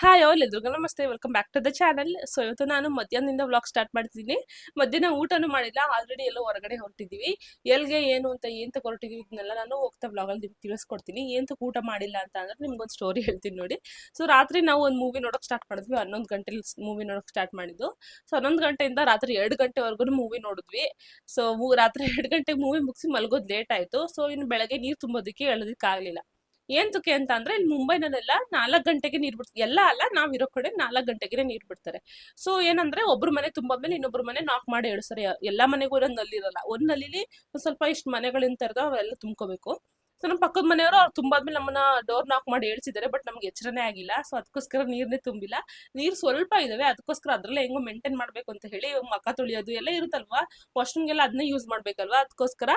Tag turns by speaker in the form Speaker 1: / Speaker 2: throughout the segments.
Speaker 1: Hi ಅವ್ರು ಎಲ್ರಿಗೂ ನಮಸ್ತೆ. Welcome back to the channel so ಇವತ್ತು ನಾನು ಮಧ್ಯಾಹ್ನದಿಂದ ವ್ಲಾಗ್ ಸ್ಟಾರ್ಟ್ ಮಾಡ್ತಿದ್ದೀನಿ. ಮಧ್ಯಾಹ್ನ ಊಟನೂ ಮಾಡಿಲ್ಲ ಆಲ್ರೆಡಿ ಎಲ್ಲೋ ಹೊರಗಡೆ ಹೊರಟಿದ್ದೀವಿ. ಎಲ್ಗೆ ಏನು ಅಂತ, ಏನ್ ಹೊರಟಿದ್ದೀವಿ ಇದನ್ನೆಲ್ಲ ನಾನು ಹೋಗ್ತಾ ವ್ಲಾಗಲ್ಲಿ ನಿಮ್ಗೆ ತಿಳಿಸ್ಕೊಡ್ತೀನಿ. ಏನು ಊಟ ಮಾಡಿಲ್ಲ ಅಂತ ಅಂದ್ರೆ ನಿಮ್ಗೊಂದು ಸ್ಟೋರಿ ಹೇಳ್ತೀನಿ ನೋಡಿ. ಸೊ ರಾತ್ರಿ ನಾವು ಒಂದು ಮೂವಿ ನೋಡೋಕೆ ಸ್ಟಾರ್ಟ್ ಮಾಡಿದ್ವಿ. ಹನ್ನೊಂದು ಗಂಟೆಲಿ ಮೂವಿ ನೋಡೋಕೆ ಸ್ಟಾರ್ಟ್ ಮಾಡಿದ್ದು. ಸೊ ಹನ್ನೊಂದು ಗಂಟೆಯಿಂದ ರಾತ್ರಿ ಎರಡು ಗಂಟೆವರೆಗೂ ಮೂವಿ ನೋಡಿದ್ವಿ. ಸೊ ರಾತ್ರಿ ಎರಡು ಗಂಟೆಗೆ ಮೂವಿ ಮುಗಿಸಿ ಮಲಗೋದು ಲೇಟ್ ಆಯಿತು. ಸೊ ಇನ್ನು ಬೆಳಗ್ಗೆ ನೀರು ತುಂಬೋದಕ್ಕೆ ಹೇಳೋದಕ್ಕಾಗಲಿಲ್ಲ ಏಂತಕ್ಕೆ ಅಂತ ಅಂದ್ರೆ ಇಲ್ಲಿ ಮುಂಬೈನಲ್ಲೆಲ್ಲ ನಾಲ್ಕು ಗಂಟೆಗೆ ನೀರ್ ಬಿಡ್ತಾರೆ ಎಲ್ಲ ಅಲ್ಲ, ನಾವ್ ಇರೋ ಕಡೆ ನಾಲ್ಕು ಗಂಟೆಗೆ ನೀರ್ ಬಿಡ್ತಾರೆ. ಸೊ ಏನಂದ್ರೆ ಒಬ್ರು ಮನೆ ತುಂಬಾದ್ಮೇಲೆ ಇನ್ನೊಬ್ರು ಮನೆ ನಾಕ್ ಮಾಡಿ ಹೇಳ್ತಾರೆ ಎಲ್ಲಾ ಮನೆಗೂ ಒಂದ್ನಲ್ಲಿ ಇರಲ್ಲ ಒಂದ್ ನಲ್ಲಿಲಿ ಒಂದ್ ಸ್ವಲ್ಪ ಇಷ್ಟು ಮನೆಗಳಿಂದ ತರದ ಅವೆಲ್ಲ ತುಂಬ್ಕೋಬೇಕು. ಸೊ ನಮ್ಮ ಪಕ್ಕದ ಮನೆಯವರು ಅವ್ರು ತುಂಬಾದ್ಮೇಲೆ ನಮ್ಮನ್ನ ಡೋರ್ ನಾಕ್ ಮಾಡಿ ಹೇಳ್ಸಿದ್ದಾರೆ ಬಟ್ ನಮ್ಗೆ ಎಚ್ಚರನೇ ಆಗಿಲ್ಲ. ಸೊ ಅದಕ್ಕೋಸ್ಕರ ನೀರ್ನೇ ತುಂಬಿಲ್ಲ. ನೀರ್ ಸ್ವಲ್ಪ ಇದಾವೆ ಅದಕ್ಕೋಸ್ಕರ ಅದ್ರಲ್ಲೇ ಹೆಂಗೋ ಮೇಂಟೈನ್ ಮಾಡ್ಬೇಕು ಅಂತ ಹೇಳಿ ಮಕ್ಕ ತೊಳಿಯೋದು ಎಲ್ಲ ಇರುತ್ತಲ್ವಾ? ವಾಶ್ರೂಮ್ಗೆಲ್ಲ ಅದನ್ನೇ ಯೂಸ್ ಮಾಡ್ಬೇಕಲ್ವಾ? ಅದಕ್ಕೋಸ್ಕರ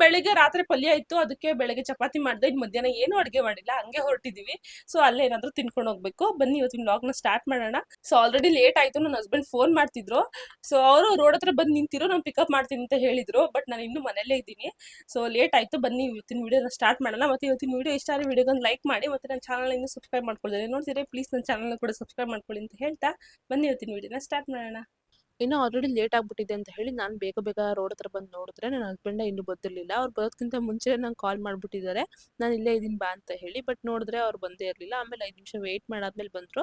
Speaker 1: ಬೆಳಿಗ್ಗೆ ರಾತ್ರಿ ಪಲ್ಯ ಇತ್ತು, ಅದಕ್ಕೆ ಬೆಳಗ್ಗೆ ಚಪಾತಿ ಮಾಡಿದೆ ಇನ್ನು ಮಧ್ಯಾಹ್ನ ಏನು ಅಡುಗೆ ಮಾಡಿಲ್ಲ, ಹಂಗೆ ಹೊರಟಿದ್ದೀವಿ ಸೊ ಅಲ್ಲೇ ಏನಾದರೂ ತಿನ್ಕೊಂಡು ಹೋಗ್ಬೇಕು. ಬನ್ನಿ, ಇವತ್ತಿನ ವ್ಲಾಗ್ನ ಸ್ಟಾರ್ಟ್ ಮಾಡೋಣ. ಸೊ ಆಲ್ರೆಡಿ ಲೇಟ್ ಆಯ್ತು ನನ್ನ ಹಸ್ಬೆಂಡ್ ಫೋನ್ ಮಾಡ್ತಿದ್ರು. ಸೊ ಅವರು ರೋಡ್ ಹತ್ರ ಬಂದು ನಿಂತಿರೋ, ನಾನು ಪಿಕಪ್ ಮಾಡ್ತೀನಿ ಅಂತ ಹೇಳಿದರು. ಬಟ್ ನಾನು ಇನ್ನೂ ಮನೇಲೇ ಇದ್ದೀನಿ. ಸೊ ಲೇಟ್ ಆಯ್ತು, ಬನ್ನಿ, ಇವತ್ತಿನ ವೀಡಿಯೋನ ಸ್ಟಾರ್ಟ್ ಮಾಡೋಣ. ಮತ್ತೆ ಇವತ್ತಿನ ವಿಡಿಯೋ ಇಷ್ಟ ಆದರೆ ವೀಡಿಯೋಗೊಂದು ಲೈಕ್ ಮಾಡಿ, ಮತ್ತೆ ನನ್ನ ಚಾನಲ್ ಇನ್ನೂ ಸಬ್ಸ್ಕ್ರೈಬ್ ಮಾಡ್ಕೊಳ್ತೀನಿ ನೋಡ್ತೀರಿ ಪ್ಲೀಸ್ ನನ್ನ ಚಾನಲ್ನ ಕೂಡ ಸಬ್ಸ್ಕ್ರೈಬ್ ಮಾಡ್ಕೊಳ್ಳಿ ಅಂತ ಹೇಳ್ತಾ, ಬನ್ನಿ, ಇವತ್ತಿನ ವೀಡಿಯೋನ ಸ್ಟಾರ್ಟ್ ಮಾಡೋಣ.
Speaker 2: ಇನ್ನು ಆಲ್ರೆಡಿ ಲೇಟ್ ಆಗ್ಬಿಟ್ಟಿದೆ ಅಂತ ಹೇಳಿ ನಾನು ಬೇಗ ಬೇಗ ರೋಡ್ ಹತ್ರ ಬಂದು ನೋಡಿದ್ರೆ ನನ್ನ ಹಸ್ಬೆಂಡ್ ಇನ್ನೂ ಬಂದಿರಲಿಲ್ಲ ಅವ್ರು ಬರೋದಕ್ಕಿಂತ ಮುಂಚೆ ನಂಗೆ ಕಾಲ್ ಮಾಡಿಬಿಟ್ಟಿದ್ದಾರೆ. ನಾನು ಇಲ್ಲೇ ಇದ್ದೀನಿ ಬಾ ಅಂತ ಹೇಳಿ. ಬಟ್ ನೋಡಿದ್ರೆ ಅವ್ರು ಬಂದೇ ಇರಲಿಲ್ಲ. ಆಮೇಲೆ ಐದು ನಿಮಿಷ ವೆಯ್ಟ್ ಮಾಡಾದ್ಮೇಲೆ ಬಂದರು.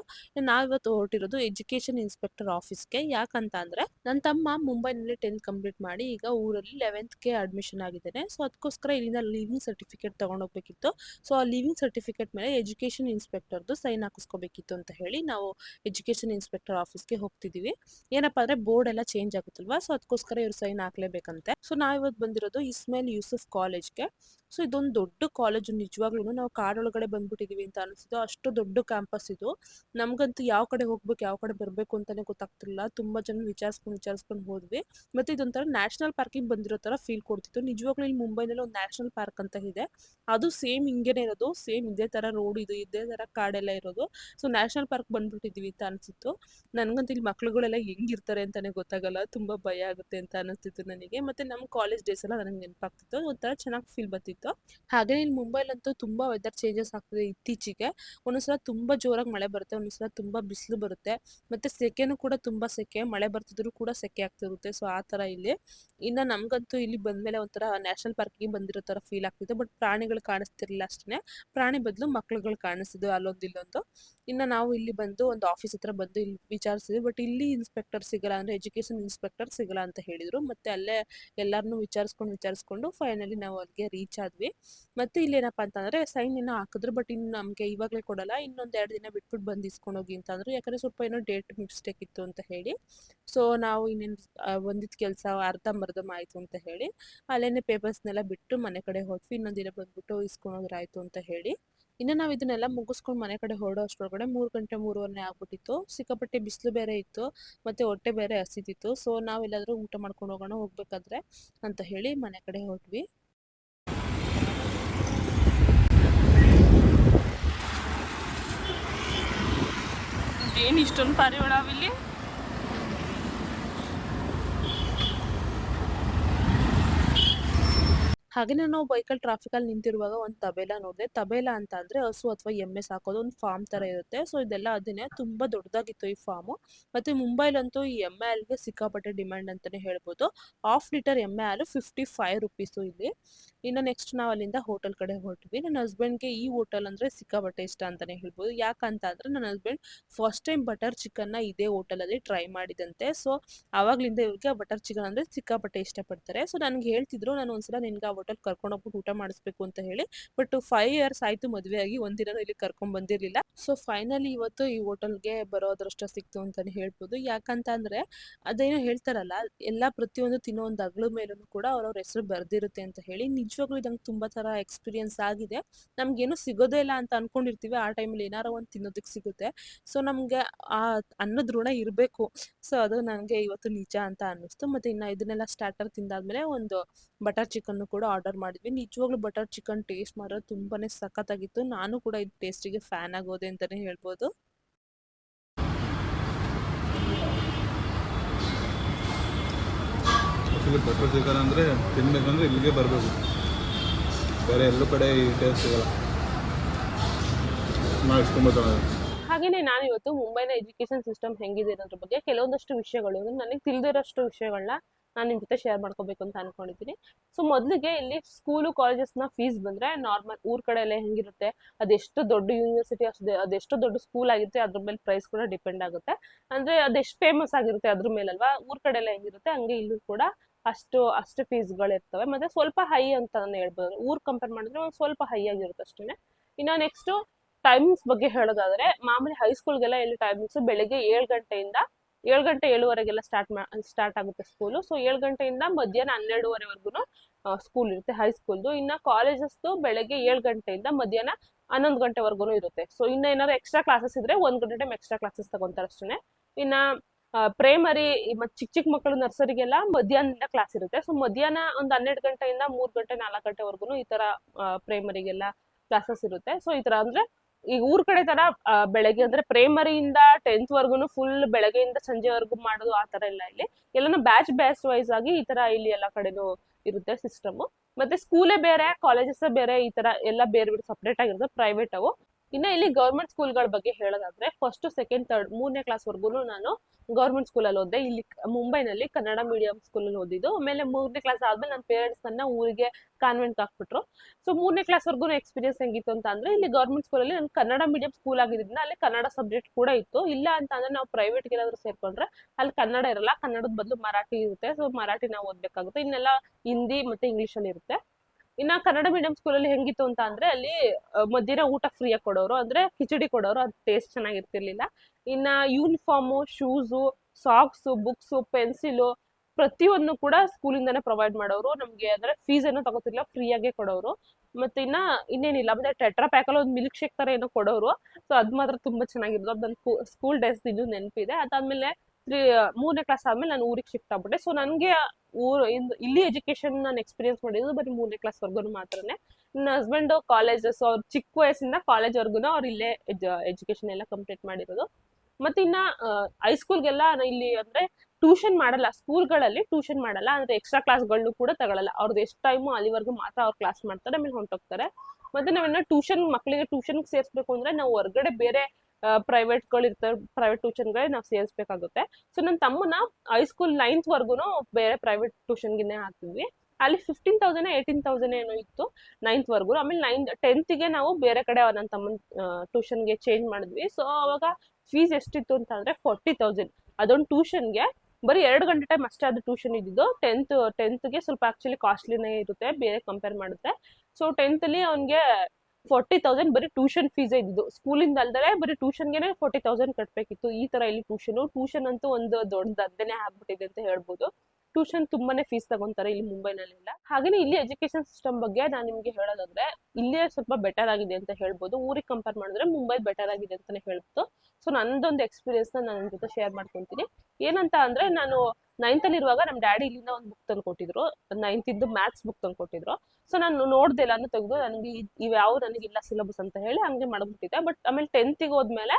Speaker 2: ನಾವಿವತ್ತು ಹೊರಟಿರೋದು ಎಜುಕೇಷನ್ ಇನ್ಸ್ಪೆಕ್ಟರ್ ಆಫೀಸ್ಗೆ ಯಾಕಂತ ಅಂದರೆ ನನ್ನ ತಮ್ಮ ಮುಂಬೈನಲ್ಲಿ ಟೆಂತ್ ಕಂಪ್ಲೀಟ್ ಮಾಡಿ ಈಗ ಊರಲ್ಲಿ ಲೆವೆಂತ್ಗೆ ಅಡ್ಮಿಷನ್ ಆಗಿದ್ದಾನೆ. ಸೊ ಅದಕ್ಕೋಸ್ಕರ ಇಲ್ಲಿಂದ ಲೀವಿಂಗ್ ಸರ್ಟಿಫಿಕೇಟ್ ತೊಗೊಂಡೋಗ್ಬೇಕಿತ್ತು ಸೊ ಆ ಲೀವಿಂಗ್ ಸರ್ಟಿಫಿಕೇಟ್ ಮೇಲೆ ಎಜುಕೇಷನ್ ಇನ್ಸ್ಪೆಕ್ಟರ್ದು ಸೈನ್ ಹಾಕಿಸ್ಕೋಬೇಕಿತ್ತು ಅಂತ ಹೇಳಿ ನಾವು ಎಜುಕೇಷನ್ ಇನ್ಸ್ಪೆಕ್ಟರ್ ಆಫೀಸ್ಗೆ ಹೋಗ್ತಿದ್ದೀವಿ. ಏನಪ್ಪ ಅಂದರೆ ಬೋರ್ಡ್ ಎಲ್ಲ ಚೇಂಜ್ ಆಗುತ್ತಲ್ವಾ? ಸೊ, ಅದಕ್ಕೋಸ್ಕರ ಇವ್ರು ಸೈನ್ ಹಾಕ್ಲೇಬೇಕಂತೆ. ಸೊ ನಾವಿವತ್ತು ಬಂದಿರೋದು ಇಸ್ಮೇಲ್ ಯೂಸುಫ್ ಕಾಲೇಜ್ಗೆ. ಸೊ ಇದೊಂದು ದೊಡ್ಡ ಕಾಲೇಜು ನಿಜವಾಗ್ಲೂ ನಾವು ಕಾಡೊಳಗಡೆ ಬಂದ್ಬಿಟ್ಟಿದೀವಿ ಅಂತ ಅನಿಸಿದ್ದು. ಅಷ್ಟು ದೊಡ್ಡ ಕ್ಯಾಂಪಸ್ ಇದು. ನಮ್ಗಂತೂ ಯಾವ ಕಡೆ ಹೋಗ್ಬೇಕು, ಯಾವ ಕಡೆ ಬರಬೇಕು ಅಂತಾನೆ ಗೊತ್ತಾಗ್ತಿಲ್ಲ ತುಂಬಾ ಜನ ವಿಚಾರಿಸ್ಕೊಂಡು ವಿಚಾರಿಸ್ಕೊಂಡು ಹೋದ್ವಿ. ಮತ್ತೆ ಇದೊಂಥರ ನ್ಯಾಷನಲ್ ಪಾರ್ಕಿಗೆ ಬಂದಿರೋ ತರ ಫೀಲ್ ಕೊಡ್ತಿತ್ತು. ನಿಜವಾಗ್ಲೂ ಇಲ್ಲಿ ಮುಂಬೈನಲ್ಲಿ ಒಂದು ನ್ಯಾಷನಲ್ ಪಾರ್ಕ್ ಅಂತ ಇದೆ. ಅದು ಸೇಮ್ ಹಿಂಗೇನೆ ಇರೋದು. ಸೇಮ್ ಇದೇ ತರ ರೋಡ್ ಇದು, ಇದೇ ತರ ಕಾಡೆಲ್ಲ ಇರೋದು. ಸೊ ನ್ಯಾಷನಲ್ ಪಾರ್ಕ್ ಬಂದ್ಬಿಟ್ಟಿದೀವಿ ಅಂತ ಅನಿಸಿತ್ತು. ನನ್ಗಂತ ಇಲ್ಲಿ ಮಕ್ಳುಗಳೆಲ್ಲ ಹೆಂಗಿರ್ತಾರೆ ಅಂತಾನೆ ಗೊತ್ತಾಗಲ್ಲ. ತುಂಬಾ ಭಯ ಆಗುತ್ತೆ ಅಂತ ಅನಿಸ್ತಿತ್ತು ನನಗೆ. ಮತ್ತೆ ನಮ್ಮ ಕಾಲೇಜ್ ಡೇಸ್ ಎಲ್ಲ ನನಗೆ ನೆನಪಾಗ್ತಿತ್ತು. ಒಂಥರ ಚೆನ್ನಾಗಿ ಫೀಲ್ ಬರ್ತಿತ್ತು. ಹಾಗೆ ಇಲ್ಲಿ ಮುಂಬೈಲಂತೂ ತುಂಬಾ ವೆದರ್ ಚೇಂಜಸ್ ಆಗ್ತಿದೆ ಇತ್ತೀಚೆಗೆ. ಒಂದೊಂದ್ಸಲ ತುಂಬಾ ಜೋರಾಗಿ ಮಳೆ ಬರುತ್ತೆ, ಒಂದೊಂದ್ಸಲ ತುಂಬಾ ಬಿಸಿಲು ಬರುತ್ತೆ. ಮತ್ತೆ ಸೆಕೆನೂ ಕೂಡ ತುಂಬಾ ಸೆಕೆ, ಮಳೆ ಬರ್ತಿದ್ರು ಕೂಡ ಸೆಕೆ ಆಗ್ತಿರುತ್ತೆ. ಸೊ, ಆ ಥರ ಇಲ್ಲಿ. ಇನ್ನ ನಮಗಂತೂ ಇಲ್ಲಿ ಬಂದ್ಮೇಲೆ ಒಂಥರ ನ್ಯಾಷನಲ್ ಪಾರ್ಕಿಗೆ ಬಂದಿರೋ ತರ ಫೀಲ್ ಆಗ್ತಿದೆ. ಬಟ್ ಪ್ರಾಣಿಗಳು ಕಾಣಿಸ್ತಿರಲಿಲ್ಲ ಅಷ್ಟೇ ಪ್ರಾಣಿ ಬದಲು ಮಕ್ಳುಗಳು ಕಾಣಿಸ್ತಿದ್ವು ಅಲ್ಲೊಂದು ಇಲ್ಲೊಂದು. ಇನ್ನ ನಾವು ಇಲ್ಲಿ ಬಂದು ಒಂದು ಆಫೀಸ್ ಹತ್ರ ಬಂದು ಇಲ್ಲಿ ವಿಚಾರಿಸಿದ್ವಿ. ಬಟ್ ಇಲ್ಲಿ ಇನ್ಸ್ಪೆಕ್ಟರ್ ಸಿಗಲ್ಲ ಅಂದರೆ ಎಜುಕೇಶನ್ ಇನ್ಸ್ಪೆಕ್ಟರ್ ಸಿಗಲ್ಲ ಅಂತ ಹೇಳಿದ್ರು. ಮತ್ತೆ ಅಲ್ಲೇ ಎಲ್ಲರನ್ನೂ ವಿಚಾರಿಸ್ಕೊಂಡು ವಿಚಾರಿಸ್ಕೊಂಡು ಫೈನಲಿ ನಾವು ಅಲ್ಲಿಗೆ ರೀಚ್ ಆದ್ವಿ ಮತ್ತೆ ಇಲ್ಲಿ ಏನಪ್ಪಾ ಅಂತಂದ್ರೆ ಸೈನ್ ಏನೋ ಹಾಕಿದ್ರು. ಬಟ್ ಇನ್ನು ನಮ್ಗೆ ಇವಾಗ್ಲೇ ಕೊಡಲ್ಲ. ಇನ್ನೊಂದ್ ಎರಡು ದಿನ ಬಿಟ್ಬಿಟ್ಟು ಬಂದ್ ಇಸ್ಕೊಂಡು ಹೋಗಿ ಅಂತ ಅಂದ್ರು. ಯಾಕಂದ್ರೆ ಸ್ವಲ್ಪ ಏನೋ ಡೇಟ್ ಮಿಸ್ಟೇಕ್ ಇತ್ತು ಅಂತ ಹೇಳಿ. ಸೊ ನಾವು ಇನ್ನೇನ್ ಒಂದಿದ್ ಕೆಲಸ ಅರ್ಧಂಬರ್ಧಂ ಆಯ್ತು ಅಂತ ಹೇಳಿ ಅಲ್ಲೇನೆ ಪೇಪರ್ಸ್ನೆಲ್ಲ ಬಿಟ್ಟು ಮನೆ ಕಡೆ ಹೋದ್ವಿ. ಇನ್ನೊಂದ್ ದಿನ ಬಂದ್ಬಿಟ್ಟು ಇಸ್ಕೊಂಡೋಗ್ರಾಯ್ತು ಅಂತ ಹೇಳಿ. ಇನ್ನು ನಾವು ಇದನ್ನೆಲ್ಲ ಮುಗಿಸ್ಕೊಂಡು ಮನೆ ಕಡೆ ಹೊರಡೋ ಅಷ್ಟರೊಳಗಡೆ ಮೂರು ಗಂಟೆ ಮೂರುವರೆ ಆಗ್ಬಿಟ್ಟಿತ್ತು. ಸಿಕ್ಕಾಪಟ್ಟೆ ಬಿಸಿಲು ಬೇರೆ ಇತ್ತು. ಮತ್ತೆ ಹೊಟ್ಟೆ ಬೇರೆ ಹಸಿತಿತ್ತು ಸೊ ನಾವೆಲ್ಲಾದ್ರೂ ಊಟ ಮಾಡ್ಕೊಂಡು ಹೋಗೋಣ ಹೋಗ್ಬೇಕಾದ್ರೆ ಅಂತ ಹೇಳಿ ಮನೆ ಕಡೆ ಹೊರಟ್ವಿ
Speaker 1: ಏನು ಇಷ್ಟೊಂದು ಪಾರಿವಾಳವಿಲ್ಲಿ
Speaker 2: ಹಾಗೇನೆ ನಾವು ಬೈಕಲ್ಲಿ ಟ್ರಾಫಿಕಲ್ಲಿ ನಿಂತಿರುವಾಗ ಒಂದು ತಬೇಲಾ ನೋಡಿದೆ ತಬೇಲಾ ಅಂತ ಅಂದ್ರೆ ಹಸು ಅಥವಾ ಎಮ್ಮೆ ಸಾಕೋದು ಒಂದು ಫಾರ್ಮ್ ತರ ಇರುತ್ತೆ. ಸೊ ಇದೆಲ್ಲ ಅದನ್ನೇ ತುಂಬಾ ದೊಡ್ಡದಾಗಿತ್ತು ಈ ಫಾರ್ಮು ಮತ್ತೆ ಮುಂಬೈಲಂತೂ ಈ ಎಮ್ಮೆ ಹಾಲಿಗೆ ಸಿಕ್ಕಾಪಟ್ಟೆ ಡಿಮ್ಯಾಂಡ್ ಅಂತಾನೆ ಹೇಳ್ಬೋದು. ಹಾಫ್ ಲೀಟರ್ ಎಮ್ಮೆ ಹಾಲು ಫಿಫ್ಟಿ ಫೈವ್ ರುಪೀಸು ಇಲ್ಲಿ. ಇನ್ನು ನೆಕ್ಸ್ಟ್ ನಾವು ಅಲ್ಲಿಂದ ಹೋಟೆಲ್ ಕಡೆ ಹೊರಟ್ವಿ. ನನ್ನ ಹಸ್ಬೆಂಡ್ಗೆ ಈ ಹೋಟೆಲ್ ಅಂದ್ರೆ ಸಿಕ್ಕಾಪಟ್ಟೆ ಇಷ್ಟ ಅಂತಾನೆ ಹೇಳ್ಬೋದು. ಯಾಕಂತ ಅಂದ್ರೆ ನನ್ನ husband first time butter chicken ಚಿಕನ್ನ ಇದೇ ಹೋಟೆಲ್ ಅಲ್ಲಿ ಟ್ರೈ ಮಾಡಿದಂತೆ. ಸೊ ಅವಾಗ್ಲಿಂದ ಇವ್ರಿಗೆ ಬಟರ್ ಚಿಕನ್ ಅಂದ್ರೆ ಸಿಕ್ಕಾಪಟ್ಟೆ ಇಷ್ಟಪಡ್ತಾರೆ. ಸೊ ನನ್ಗೆ ಹೇಳ್ತಿದ್ರು ನಾನು ಒಂದ್ಸಲ ನಿನ್ಗೆ ಆ ಹೋಟೆಲ್ ಕರ್ಕೊಂಡು ಹೋಗ್ಬಿಟ್ಟು ಊಟ ಮಾಡಿಸ್ಬೇಕು ಅಂತ ಹೇಳಿ ಬಟ್ ಫೈವ್ ಇಯರ್ಸ್ ಆಯ್ತು ಮದುವೆ ಆಗಿ ಒಂದಿನ ಇಲ್ಲಿ ಕರ್ಕೊಂಡ್ ಬಂದಿರ್ಲಿಲ್ಲ. ಸೊ ಫೈನಲಿ ಇವತ್ತು ಈ ಹೋಟೆಲ್ಗೆ ಬರೋ ಅದೃಷ್ಟ ಸಿಕ್ತು ಅಂತಾನೆ ಹೇಳ್ಬೋದು. ಯಾಕಂತ ಅಂದ್ರೆ ಅದೇನೋ ಹೇಳ್ತಾರಲ್ಲ, ಎಲ್ಲಾ ಪ್ರತಿಯೊಂದು ತಿನ್ನೋ ಒಂದು ಅಗ್ಳು ಮೇಲೂ ಕೂಡ ಅವ್ರವ್ರ ಹೆಸರು ಬರ್ದಿರುತ್ತೆ ಅಂತ ಹೇಳಿ ನಿಜವಾಗ್ಲೂ ಇದಂಗೆ ತುಂಬಾ ತರ ಎಕ್ಸ್ಪೀರಿಯನ್ಸ್ ಆಗಿದೆ. ನಮ್ಗೇನು ಸಿಗೋದೇ ಇಲ್ಲ ಅಂತ ಅನ್ಕೊಂಡಿರ್ತೀವಿ, ಆ ಟೈಮಲ್ಲಿ ಏನಾರ ಒಂದು ತಿನ್ನೋದಕ್ಕೆ ಸಿಗುತ್ತೆ. ಸೊ ನಮ್ಗೆ ಆ ಅನ್ನದ ಋಣ ಇರಬೇಕು. ಸೊ ಅದು ನನಗೆ ಇವತ್ತು ನಿಜ ಅಂತ ಅನ್ನಿಸ್ತು. ಮತ್ತೆ ಇನ್ನ ಇದನ್ನೆಲ್ಲ ಸ್ಟಾರ್ಟರ್ ತಿಂದಾದ್ಮೇಲೆ ಒಂದು ಬಟರ್ ಚಿಕನ್ ಕೂಡ ಆರ್ಡರ್ ಮಾಡಿದ್ವಿ. ನಿಜವಾಗ್ಲೂ ಬಟರ್ ಚಿಕನ್ ಟೇಸ್ಟ್ ಮಾಡೋದು ತುಂಬಾನೇ ಸಖತ್ತಾಗಿತ್ತು. ನಾನು ಕೂಡ ಇದು ಟೇಸ್ಟಿಗೆ ಫ್ಯಾನ್ ಆಗೋದೆ ಅಂತಾನೆ ಹೇಳ್ಬೋದು.
Speaker 3: ಬಟರ್ ಚಿಕನ್ ಅಂದರೆ ತಿನ್ಬೇಕಂದ್ರೆ ಇಲ್ಲಿಗೆ ಬರಬೇಕು. ಬೇರೆ ಎಲ್ಲೂ ಕಡೆ ಈ ಟೇಸ್ಟ್ ಸಿಗಲ್ಲ. ಮಾಡಿಸ್ಕೊಂಬತ್ತಾರೆ
Speaker 2: ಹಾಗೇನೆ ನಾನು ಇವತ್ತು ಮುಂಬೈನ ಎಜುಕೇಶನ್ ಸಿಸ್ಟಮ್ ಹೆಂಗಿದೆ ಅನ್ನೋದ್ರ ಬಗ್ಗೆ ಕೆಲವೊಂದಷ್ಟು ವಿಷಯಗಳು. ನನಗೆ ತಿಳಿದಿರೋಷ್ಟು ವಿಷಯಗಳನ್ನ ನಾನು ನಿಮ್ ಜೊತೆ ಶೇರ್ ಮಾಡ್ಕೋಬೇಕು ಅಂತ ಅನ್ಕೊಂಡಿದ್ದೀನಿ ಸೊ ಮೊದಲಿಗೆ ಇಲ್ಲಿ ಸ್ಕೂಲು ಕಾಲೇಜಸ್ನ ಫೀಸ್ ಬಂದ್ರೆ ನಾರ್ಮಲ್ ಊರ್ ಕಡೆ ಎಲ್ಲ ಹೆಂಗಿರುತ್ತೆ ಅದೆಷ್ಟು ದೊಡ್ಡ ಯೂನಿವರ್ಸಿಟಿ ಅಷ್ಟು ಅದೆಷ್ಟು ದೊಡ್ಡ ಸ್ಕೂಲ್ ಆಗಿರುತ್ತೆ, ಅದ್ರ ಮೇಲೆ ಪ್ರೈಸ್ ಕೂಡ ಡಿಪೆಂಡ್ ಆಗುತ್ತೆ. ಅಂದ್ರೆ ಅದೆಷ್ಟು ಫೇಮಸ್ ಆಗಿರುತ್ತೆ ಅದ್ರ ಮೇಲಲ್ವಾ? ಊರ್ ಕಡೆ ಎಲ್ಲ ಹೆಂಗಿರುತ್ತೆ, ಹಂಗೆ ಇಲ್ಲೂ ಕೂಡ ಅಷ್ಟು ಅಷ್ಟು ಫೀಸ್ಗಳಿರ್ತವೆ ಮತ್ತೆ ಸ್ವಲ್ಪ ಹೈ ಅಂತ ಹೇಳ್ಬೋದು. ಊರ್ ಕಂಪೇರ್ ಮಾಡಿದ್ರೆ ಒಂದು ಸ್ವಲ್ಪ ಹೈ ಆಗಿರುತ್ತೆ ಅಷ್ಟೇನೆ. ಇನ್ನ ನೆಕ್ಸ್ಟ್ ಟೈಮಿಂಗ್ಸ್ ಬಗ್ಗೆ ಹೇಳೋದಾದ್ರೆ, ಮಾಮೂಲಿ ಹೈಸ್ಕೂಲ್ಗೆಲ್ಲ ಇಲ್ಲಿ ಟೈಮಿಂಗ್ಸ್ ಬೆಳಿಗ್ಗೆ ಏಳು ಗಂಟೆಯಿಂದ ಏಳು ಗಂಟೆ ಏಳುವರೆಗೆಲ್ಲ ಸ್ಟಾರ್ಟ್ ಸ್ಟಾರ್ಟ್ ಆಗುತ್ತೆ ಸ್ಕೂಲು ಸೊ ಏಳು ಗಂಟೆಯಿಂದ ಮಧ್ಯಾಹ್ನ ಹನ್ನೆರಡುವರೆವರೆಗೂ ಸ್ಕೂಲ್ ಇರುತ್ತೆ ಹೈಸ್ಕೂಲ್ದು ಇನ್ನ ಕಾಲೇಜಸ್ದು ಬೆಳಗ್ಗೆ ಏಳು ಗಂಟೆಯಿಂದ ಮಧ್ಯಾಹ್ನ ಹನ್ನೊಂದು ಗಂಟೆವರೆಗೂ ಇರುತ್ತೆ. ಸೊ ಇನ್ನ ಏನಾದ್ರು ಎಕ್ಸ್ಟ್ರಾ ಕ್ಲಾಸಸ್ ಇದ್ರೆ ಒಂದು ಗಂಟೆ ಟೈಮ್ ಎಕ್ಸ್ಟ್ರಾ ಕ್ಲಾಸಸ್ ತಗೊಂತಾರೆ ಅಷ್ಟೇ ಇನ್ನ ಪ್ರೈಮರಿ ಮತ್ ಚಿಕ್ಕ ಚಿಕ್ಕ ಮಕ್ಕಳು ನರ್ಸರಿಗೆಲ್ಲ ಮಧ್ಯಾಹ್ನದಿಂದ ಕ್ಲಾಸ್ ಇರುತ್ತೆ. ಸೊ ಮಧ್ಯಾಹ್ನ ಒಂದು ಹನ್ನೆರಡು ಗಂಟೆಯಿಂದ ಮೂರು ಗಂಟೆ ನಾಲ್ಕು ಗಂಟೆವರೆಗೂ ಈ ತರ ಪ್ರೈಮರಿಗೆಲ್ಲ ಕ್ಲಾಸಸ್ ಇರುತ್ತೆ. ಸೊ ಈ ತರ ಅಂದ್ರೆ ಈಗ ಊರ್ ಕಡೆ ತರ ಬೆಳಗ್ಗೆ ಅಂದ್ರೆ ಪ್ರೈಮರಿಯಿಂದ ಟೆಂತ್ ವರ್ಗುನು ಫುಲ್ ಬೆಳಗ್ಗೆಯಿಂದ ಸಂಜೆವರೆಗೂ ಮಾಡೋದು ಆ ತರ ಇಲ್ಲ ಇಲ್ಲಿ. ಎಲ್ಲಾನು ಬ್ಯಾಚ್ ಬ್ಯಾಚ್ ವೈಸ್ ಆಗಿ ಈ ತರ ಇಲ್ಲಿ ಎಲ್ಲಾ ಕಡೆನೂ ಇರುತ್ತೆ ಸಿಸ್ಟಮ್ ಮತ್ತೆ ಸ್ಕೂಲೇ ಬೇರೆ ಕಾಲೇಜಸ್ ಬೇರೆ ಈ ತರ ಎಲ್ಲ ಬೇರೆ ಬೇರೆ ಸಪ್ರೇಟ್ ಆಗಿರುತ್ತೆ ಪ್ರೈವೇಟ್ ಅವು. ಇನ್ನ ಇಲ್ಲಿ ಗೌರ್ಮೆಂಟ್ ಸ್ಕೂಲ್ಗಳ ಬಗ್ಗೆ ಹೇಳೋದಾದ್ರೆ ಫಸ್ಟ್ ಸೆಕೆಂಡ್ ಥರ್ಡ್ ಮೂರನೇ ಕ್ಲಾಸ್ ವರ್ಗು ನಾನು ಗೌರ್ಮೆಂಟ್ ಸ್ಕೂಲಲ್ಲಿ ಓದಿದೆ. ಇಲ್ಲಿ ಮುಂಬೈನಲ್ಲಿ ಕನ್ನಡ ಮೀಡಿಯಂ ಸ್ಕೂಲಲ್ಲಿ ಓದಿದ್ದು. ಆಮೇಲೆ ಮೂರನೇ ಕ್ಲಾಸ್ ಆದ್ಮೇಲೆ ನನ್ನ ಪೇರೆಂಟ್ಸ್ ನನ್ನ ಊರಿಗೆ ಕಾನ್ವೆಂಟ್ ಹಾಕ್ಬಿಟ್ರು. ಸೊ ಮೂರನೇ ಕ್ಲಾಸ್ ವರ್ಗು ಎಕ್ಸ್ಪೀರಿಯನ್ಸ್ ಹೆಂಗಿತ್ತು ಅಂತ ಅಂದ್ರೆ ಇಲ್ಲಿ ಗೌರ್ಮೆಂಟ್ ಸ್ಕೂಲಲ್ಲಿ ನಾನು ಕನ್ನಡ ಮೀಡಿಯಂ ಸ್ಕೂಲ್ ಆಗಿದ್ದರಿಂದ ಅಲ್ಲಿ ಕನ್ನಡ ಸಬ್ಜೆಕ್ಟ್ ಕೂಡ ಇತ್ತು. ಇಲ್ಲ ಅಂತ ಅಂದ್ರೆ ನಾವು ಪ್ರೈವೇಟ್ಗೆ ಏನಾದ್ರು ಸೇರ್ಕೊಂಡ್ರೆ ಅಲ್ಲಿ ಕನ್ನಡ ಇರಲ್ಲ. ಕನ್ನಡದ ಬದಲು ಮರಾಠಿ ಇರುತ್ತೆ. ಸೊ ಮರಾಠಿ ನಾವು ಓದ್ಬೇಕಾಗುತ್ತೆ. ಇನ್ನೆಲ್ಲ ಹಿಂದಿ ಮತ್ತೆ ಇಂಗ್ಲಿಷ್ ಅಲ್ಲಿ ಇರುತ್ತೆ. ಇನ್ನ ಕನ್ನಡ ಮೀಡಿಯಂ ಸ್ಕೂಲಲ್ಲಿ ಹೆಂಗಿತ್ತು ಅಂತ ಅಂದ್ರೆ ಅಲ್ಲಿ ಮಧ್ಯಾಹ್ನ ಊಟ ಫ್ರೀಯಾಗಿ ಕೊಡೋರು. ಅಂದ್ರೆ ಕಿಚಡಿ ಕೊಡೋರು, ಅದು ಟೇಸ್ಟ್ ಚೆನ್ನಾಗಿರ್ತಿರ್ಲಿಲ್ಲ. ಇನ್ನ uniform shoes socks books pencil ಪ್ರತಿಯೊಂದು ಕೂಡ ಸ್ಕೂಲಿಂದಾನೇ ಪ್ರೊವೈಡ್ ಮಾಡೋರು. ನಮ್ಗೆ ಅಂದ್ರೆ ಫೀಸ್ ಏನೋ ತಗೋತಿರ್ಲಿಲ್ಲ ಫ್ರೀಯಾಗೆ ಕೊಡೋರು. ಮತ್ತೆ ಇನ್ನ ಇನ್ನೇನಿಲ್ಲ ಮತ್ತೆ ಟೆಟ್ರಾ ಪ್ಯಾಕಲ್ಲಿ ಒಂದು ಮಿಲ್ಕ್ ಶೇಕ್ ತರ ಏನೋ ಕೊಡೋರು. ಸೊ ಅದ್ ಮಾತ್ರ ತುಂಬಾ ಚೆನ್ನಾಗಿರೋದು. ಅದು ಸ್ಕೂಲ್ ಡೇಸ್ ಇದು ನೆನಪಿದೆ. ಅದಾದ್ಮೇಲೆ ಮೂರನೇ ಕ್ಲಾಸ್ ಆದ್ಮೇಲೆ ನಾನು ಊರಿಗೆ ಶಿಫ್ಟ್ ಆಗ್ಬಿಟ್ಟೆ. ಸೊ ನನಗೆ ಊರು ಇಲ್ಲಿ ಎಜುಕೇಶನ್ ನಾನು ಎಕ್ಸ್ಪೀರಿಯನ್ಸ್ ಮಾಡಿದ್ದು ಬರೀ ಮೂರನೇ ಕ್ಲಾಸ್ ವರ್ಗು ಮಾತ್ರನೇ. ನನ್ನ ಹಸ್ಬೆಂಡ್ ಕಾಲೇಜಸ್ ಅವ್ರ ಚಿಕ್ಕ ವಯಸ್ಸಿಂದ ಕಾಲೇಜ್ ವರ್ಗುನ ಅವ್ರು ಇಲ್ಲೇ ಎಜುಕೇಶನ್ ಎಲ್ಲ ಕಂಪ್ಲೀಟ್ ಮಾಡಿರೋದು. ಮತ್ತೆ ಇನ್ನ ಹೈಸ್ಕೂಲ್ಗೆಲ್ಲ ಇಲ್ಲಿ ಅಂದ್ರೆ ಟ್ಯೂಷನ್ ಮಾಡಲ್ಲ. ಸ್ಕೂಲ್ಗಳಲ್ಲಿ ಟ್ಯೂಷನ್ ಮಾಡಲ್ಲ. ಅಂದ್ರೆ ಎಕ್ಸ್ಟ್ರಾ ಕ್ಲಾಸ್ಗಳನ್ನು ಕೂಡ ತಗೊಳ್ಳಲ್ಲ ಅವ್ರದ್ದು ಎಷ್ಟು ಟೈಮು ಅಲ್ಲಿವರೆಗೂ ಮಾತ್ರ ಅವ್ರು ಕ್ಲಾಸ್ ಮಾಡ್ತಾರೆ, ಆಮೇಲೆ ಹೊಂಟೋಗ್ತಾರೆ ಮತ್ತೆ ನಾವೇನೋ ಟ್ಯೂಷನ್ ಮಕ್ಕಳಿಗೆ ಟ್ಯೂಷನ್ ಸೇರಿಸ್ಬೇಕು ಅಂದ್ರೆ ನಾವು ಹೊರಗಡೆ ಬೇರೆ ಪ್ರೈವೇಟ್ಗಳು ಇರ್ತಾರೆ ಪ್ರೈವೇಟ್ ಟ್ಯೂಷನ್ಗಳೇ ನಾವು ಸೇರಿಸ್ಬೇಕಾಗುತ್ತೆ. ಸೊ ನನ್ನ ತಮ್ಮನ ಹೈಸ್ಕೂಲ್ ನೈನ್ತ್ ವರ್ಗುನು ಬೇರೆ ಪ್ರೈವೇಟ್ ಟ್ಯೂಷನ್ಗೆ ಹಾಕ್ತಿದ್ವಿ. ಅಲ್ಲಿ ಫಿಫ್ಟೀನ್ ತೌಸಂಡ್ ಏಯ್ಟೀನ್ ತೌಸಂಡ್ ಏನೋ ಇತ್ತು ನೈನ್ತ್ ವರ್ಗು. ಆಮೇಲೆ ನೈನ್ ಟೆಂತ್ಗೆ ನಾವು ಬೇರೆ ಕಡೆ ನನ್ನ ತಮ್ಮನ ಟ್ಯೂಷನ್ಗೆ ಚೇಂಜ್ ಮಾಡಿದ್ವಿ. ಸೊ ಅವಾಗ ಫೀಸ್ ಎಷ್ಟಿತ್ತು ಅಂತ ಅಂದ್ರೆ ಫೋರ್ಟಿ ತೌಸಂಡ್ ಅದೊಂದು ಟ್ಯೂಷನ್ಗೆ ಬರೀ ಎರಡು ಗಂಟೆ ಟೈಮ್ ಅಷ್ಟೇ ಅದು ಟ್ಯೂಷನ್ ಇದ್ದಿದ್ದು. ಟೆಂತ್ ಟೆಂತ್ಗೆ ಸ್ವಲ್ಪ ಆಕ್ಚುಲಿ ಕಾಸ್ಟ್ಲಿನೇ ಇರುತ್ತೆ, ಬೇರೆ ಕಂಪೇರ್ ಮಾಡಿದ್ರೆ ಸೊ ಟೆಂತಲ್ಲಿ ಅವ್ನಿಗೆ ಫೋರ್ಟಿ ತೌಸಂಡ್ ಬರೀ ಟ್ಯೂಷನ್ ಫೀಸ್ ಇದ್ದು ಸ್ಕೂಲಿಂದ ಅಲ್ದರೆ ಬರೀ ಟ್ಯೂಷನ್ಗೆ ಫೋರ್ಟಿ ತೌಸಂಡ್ ಕಟ್ಟಬೇಕಿತ್ತು ಈ ತರ ಇಲ್ಲಿ ಟ್ಯೂಷನ್ ಟ್ಯೂಷನ್ ಅಂತೂ ಒಂದು ದೊಡ್ಡ ದಂಧೆನೇ ಆಗ್ಬಿಟ್ಟಿದೆ ಅಂತ ಹೇಳ್ಬೋದು. ಟ್ಯೂಷನ್ ತುಂಬಾನೇ ಫೀಸ್ ತಗೊಂತಾರೆ ಇಲ್ಲಿ ಮುಂಬೈನಲ್ಲೆಲ್ಲ. ಹಾಗೇನೆ ಇಲ್ಲಿ ಎಜುಕೇಶನ್ ಸಿಸ್ಟಮ್ ಬಗ್ಗೆ ನಾನು ನಿಮ್ಗೆ ಹೇಳೋದಾದ್ರೆ, ಇಲ್ಲೇ ಸ್ವಲ್ಪ ಬೆಟರ್ ಆಗಿದೆ ಅಂತ ಹೇಳ್ಬೋದು. ಊರಿಗೆ ಕಂಪೇರ್ ಮಾಡಿದ್ರೆ ಮುಂಬೈ ಬೆಟರ್ ಆಗಿದೆ ಅಂತಾನೆ ಹೇಳ್ಬೋದು. ಸೊ ನಂದೊಂದು ಎಕ್ಸ್ಪೀರಿಯನ್ಸ್ ನಾನು ನನ್ನ ಜೊತೆ ಶೇರ್ ಮಾಡ್ಕೊಂತೀನಿ. ಏನಂತ ಅಂದ್ರೆ, ನಾನು ನೈನ್ತ್ ಅಲ್ಲಿ ಇರುವಾಗ ನಮ್ಮ ಡ್ಯಾಡಿ ಇಲ್ಲಿಂದ ಒಂದು ಬುಕ್ ತಂದು ಕೊಟ್ಟಿದ್ರು. ನೈನ್ತ್ ಇದ್ದು ಮ್ಯಾಥ್ಸ್ ಬುಕ್ ತಂದು ಕೊಟ್ಟಿದ್ರು. ಸೊ ನಾನು ನೋಡ್ದೆ ಎಲ್ಲಾನು ತೆಗೆದು, ನನಗೆ ನನ್ಗೆ ಇಲ್ಲ ಸಿಲೆಬಸ್ ಅಂತ ಹೇಳಿ ಹಂಗೆ ಮಾಡ್ಬಿಟ್ಟಿದ್ದೆ. ಬಟ್ ಆಮೇಲೆ ಟೆಂತ್ಗೆ ಹೋದ್ಮೇಲೆ,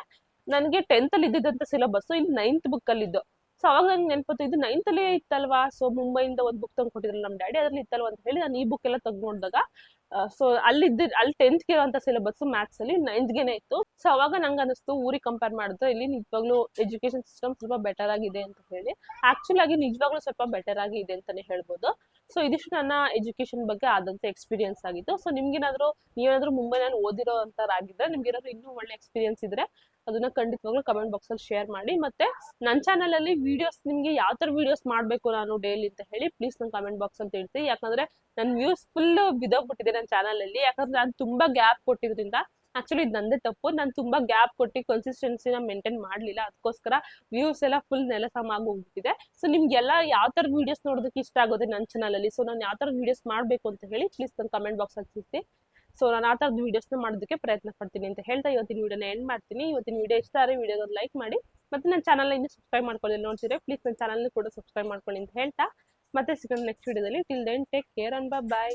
Speaker 2: ನನಗೆ ಟೆಂತ್ ಅಲ್ಲಿ ಇದ್ದಿದ್ದಂತ ಸಿಲೆಬಸ್ ಇಲ್ಲಿ ನೈನ್ತ್ ಬುಕ್ ಅಲ್ಲಿ ಇದ್ದು ಸೊ ಅವಾಗ ನಂಗೆ ನೆನಪತ್ತು ಇದು ನೈನ್ತ್ ಅಲ್ಲೇ ಇತ್ತಲ್ವಾ? ಸೊ ಮುಂಬೈಯಿಂದ ಒಂದು ಬುಕ್ ತಂದು ಕೊಟ್ಟಿದ್ರಲ್ಲ ನಮ್ಮ ಡ್ಯಾಡಿ, ಅದ್ರಲ್ಲಿ ಇತ್ತಲ್ವಾ ಅಂತ ಹೇಳಿ ನಾನು ಈ ಬುಕ್ ಎಲ್ಲ ತಗೊಂಡಾಗ ನೋಡಿದಾಗ ಸೊ ಅಲ್ಲಿ ಇದ್ದ ಅಲ್ಲಿ ಟೆಂತ್ಗೆ ಸಿಲೆಬಸ್ ಮ್ಯಾಥ್ಸ್ ಅಲ್ಲಿ ನೈನ್ತ್ಗೆನೆ ಇತ್ತು. ಸೊ ಅವಾಗ ನಂಗೆ ಅನಿಸ್ತು ಊರಿಗೆ ಕಂಪೇರ್ ಮಾಡಿದ್ರೆ ಇಲ್ಲಿ ನಿಜವಾಗ್ಲೂ ಎಜುಕೇಶನ್ ಸಿಸ್ಟಮ್ ಸ್ವಲ್ಪ ಬೆಟರ್ ಆಗಿದೆ ಅಂತ ಹೇಳಿ. ಆಕ್ಚುಲ್ ಆಗಿ ನಿಜವಾಗ್ಲೂ ಸ್ವಲ್ಪ ಬೆಟರ್ ಆಗಿ ಇದೆ ಅಂತಾನೆ ಹೇಳ್ಬೋದು. ಸೊ ಇದಿಷ್ಟು ನನ್ನ ಎಜುಕೇಶನ್ ಬಗ್ಗೆ ಆದಂತ ಎಕ್ಸ್ಪೀರಿಯನ್ಸ್ ಆಗಿತ್ತು ಸೊ ನಿಮ್ಗೇನಾದ್ರೂ, ನೀವೇನಾದ್ರೂ ಮುಂಬೈನಲ್ಲಿ ಓದಿರೋ ಅಂತಾರಾಗಿದ್ರೆ ನಿಮ್ಗೆ ಏನಾದ್ರು ಇನ್ನೂ ಒಳ್ಳೆ ಎಕ್ಸ್ಪೀರಿಯನ್ಸ್ ಇದ್ರೆ ಅದನ್ನ ಖಂಡಿತವಾಗ್ಲೂ ಕಮೆಂಟ್ ಬಾಕ್ಸ್ ಅಲ್ಲಿ ಶೇರ್ ಮಾಡಿ. ಮತ್ತೆ ನನ್ನ ಚಾನಲ್ ಅಲ್ಲಿ ವಿಡಿಯೋಸ್ ನಿಮ್ಗೆ ಯಾವ ತರ ವಿಡಿಯೋಸ್ ಮಾಡ್ಬೇಕು ನಾನು ಡೈಲಿ ಅಂತ ಹೇಳಿ ಪ್ಲೀಸ್ ನನ್ನ ಕಮೆಂಟ್ ಬಾಕ್ಸ್ ಅಂತ ಹೇಳ್ತೀನಿ ಯಾಕಂದ್ರೆ ನನ್ನ ವ್ಯೂಸ್ ಫುಲ್ ಬಿದೋಗ್ಬಿಟ್ಟಿದೆ ನನ್ನ ಚಾನಲ್ ಅಲ್ಲಿ. ಯಾಕಂದ್ರೆ ನಾನು ತುಂಬಾ ಗ್ಯಾಪ್ ಕೊಟ್ಟಿದ್ರಿಂದ ಆಕ್ಚುಲಿ ಇದು ನಂದೇ ತಪ್ಪು. ನಾನು ತುಂಬಾ ಗ್ಯಾಪ್ ಕೊಟ್ಟು ಕನ್ಸಿಸ್ಟೆನ್ಸಿನ ಮೇಂಟೈನ್ ಮಾಡ್ಲಿಲ್ಲ. ಅದಕ್ಕೋಸ್ಕರ ವ್ಯೂಸ್ ಎಲ್ಲ ಫುಲ್ ನೆಲಸಮ ಹೋಗ್ಬಿಟ್ಟಿದೆ ಸೊ ನಿಮ್ಗೆಲ್ಲ ಯಾವ ತರ ವೀಡಿಯೋಸ್ ನೋಡೋದಕ್ಕೆ ಇಷ್ಟ ಆಗೋದೆ ನನ್ನ ಚಾನಲ್ ಅಲ್ಲಿ? ಸೊ ನಾನು ಯಾವ ತರ ವೀಡಿಯೋಸ್ ಮಾಡಬೇಕು ಅಂತ ಹೇಳಿ ಪ್ಲೀಸ್ ನನ್ನ ಕಮೆಂಟ್ ಬಾಕ್ಸ್ ಅಲ್ಲಿ ತಿಳಿಸಿ. ಸೊ ನಾನು ಆ ಥರದ ವಿಡಿಯೋಸ್ನ ಮಾಡೋದಕ್ಕೆ ಪ್ರಯತ್ನ ಪಡ್ತೀನಿ ಅಂತ ಹೇಳ್ತಾ ಇವತ್ತಿನ ವಿಡಿಯೋನ ಎಂಡ್ ಮಾಡ್ತೀನಿ. ಇವತ್ತಿನ ವಿಡಿಯೋ ಇಷ್ಟ ಆದರೆ ವಿಡಿಯೋನ ಲೈಕ್ ಮಾಡಿ. ಮತ್ತೆ ನನ್ನ ಚಾನಲ್ನ ಇನ್ನೂ ಸಬ್ಸ್ಕ್ರೈಬ್ ಮಾಡ್ಕೊಳ್ಳಿ ನೋಡ್ತಿದ್ರೆ ಪ್ಲೀಸ್ ನನ್ನ ಚಾನಲ್ನ ಕೂಡ ಸಬ್ಸ್ಕ್ರೈಬ್ ಮಾಡ್ಕೊಳ್ಳಿ ಅಂತ ಹೇಳ್ತಾ. ಮತ್ತೆ ಸಿಗೋಣ ನೆಕ್ಸ್ಟ್ ವಿಡಿಯೋದಲ್ಲಿ till then take care and bye